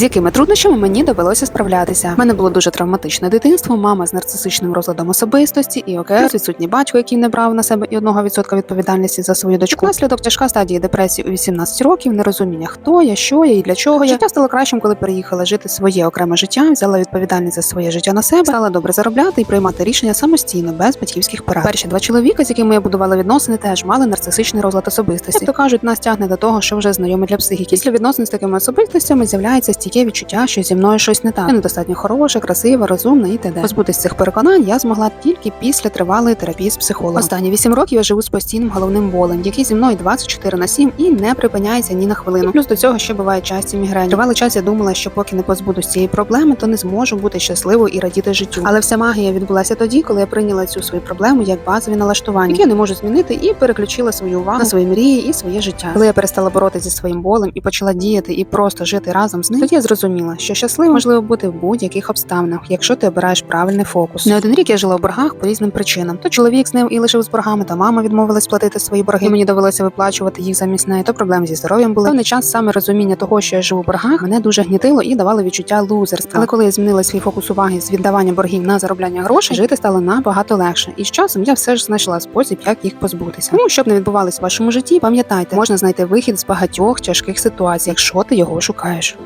з якими труднощами мені довелося справлятися. У мене було дуже травматичне дитинство, мама з нарцисичним розладом особистості і ОКР, відсутній батько, який не брав на себе і одного відсотка відповідальності за свою дочку. Наслідок тяжка стадія депресії у 18 років, нерозуміння, хто я, що я і для чого я. Життя стало кращим, коли переїхала жити своє окреме життя, взяла відповідальність за своє життя на себе, стала добре заробляти і приймати рішення самостійно, без батьківських порад. Перші два чоловіка, з якими я будувала відносини, теж мали нарцисичний розлад особистості. Як то кажуть, нас тягне до того, що вже знайоме для психіки. Після відносин з такими особистостями з'являється стійке відчуття, що зі мною щось не так. Я недостатньо хороша, красива, розумна і т.д. Позбутись цих переконань я змогла тільки після тривалої терапії з психологом. Останні вісім років я живу з постійним головним болем, який зі мною 24 на 7 і не припиняється ні на хвилину. Плюс до цього ще буває часті мігрені. Тривалий час я думала, що поки не позбудусь цієї проблеми, то не зможу бути щасливою і радіти життю. Але вся магія відбулася тоді, коли я прийняла цю свою проблему як базові налаштування, які я не можу змінити, і переключила свою увагу на свої мрії і своє життя. Коли я перестала боротися зі своїм болем і почала діяти і просто жити разом з ним, тоді зрозуміла, що щасливо можливо бути в будь-яких обставинах, якщо ти обираєш правильний фокус. Не один рік я жила в боргах по різним причинам. То чоловік з ним і лишив з боргами, то мама відмовилась платити свої борги. і Мені довелося виплачувати їх замість неї. То проблеми зі здоров'ям були. Певний час саме розуміння того, що я живу в боргах, мене дуже гнітило і давало відчуття лузерства. Але коли я змінила свій фокус уваги з віддавання боргів на заробляння грошей, жити стало набагато легше. І з часом я все ж знайшла спосіб, як їх позбутися. Тому щоб не відбувалось в вашому житті, пам'ятайте, можна знайти вихід з багатьох тяжких ситуацій, якщо ти його шукаєш.